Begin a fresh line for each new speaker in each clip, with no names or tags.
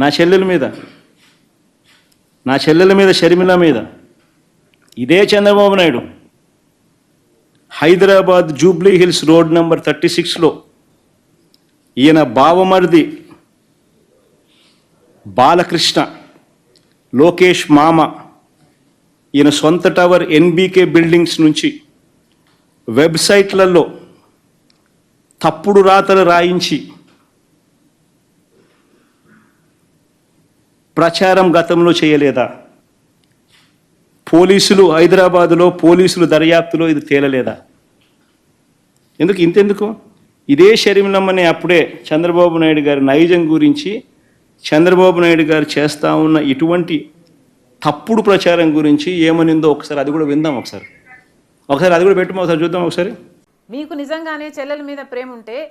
నా చెల్లెల మీద. నా చెల్లెల మీద షర్మిల మీద. ఇదే Chandrababu Naidu. Hyderabad Jubilee Hills road number thirty సిక్స్లో ఈయన బావమరిది బాలకృష్ణ లోకేష్ మామ ఈయన సొంత టవర్ ఎన్బీకే బిల్డింగ్స్ నుంచి వెబ్సైట్లలో తప్పుడు రాతలు రాయించి ప్రచారం గతంలో చేయలేదా? పోలీసులు హైదరాబాదులో పోలీసులు దర్యాప్తులో ఇది తేలలేదా? ఎందుకు? ఇంతెందుకు? ఇదే షర్మిలమ్మని అప్పుడే చంద్రబాబు నాయుడు గారి నైజం గురించి చంద్రబాబు నాయుడు గారు చేస్తా ఉన్న ఇటువంటి తప్పుడు ప్రచారం గురించి ఏమనిందో ఒకసారి అది కూడా విందాం ఒకసారి. ఒకసారి అది కూడా పెట్టుమో? ఒకసారి చూద్దాం ఒకసారి.
మీకు నిజంగానే చెల్లెల మీద ప్రేమ ఉంటే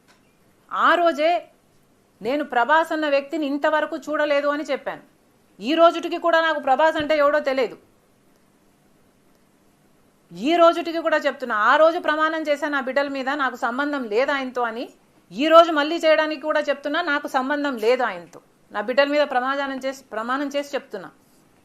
ఆ రోజే నేను ప్రభాస్ అన్న వ్యక్తిని ఇంతవరకు చూడలేదు అని చెప్పాను. ఈ రోజుటికి కూడా నాకు ప్రభాస్ అంటే ఎవడో తెలియదు ఈ రోజుటికి కూడా చెప్తున్నా ఆ రోజు ప్రమాణం చేశాను నా బిడ్డల మీద నాకు సంబంధం లేదు ఆయనతో అని ఈ రోజు మళ్ళీ చేయడానికి కూడా చెప్తున్నా నాకు సంబంధం లేదు ఆయనతో. నా బిడ్డల మీద ప్రమాణం చేసి ప్రమాణం చేసి చెప్తున్నా.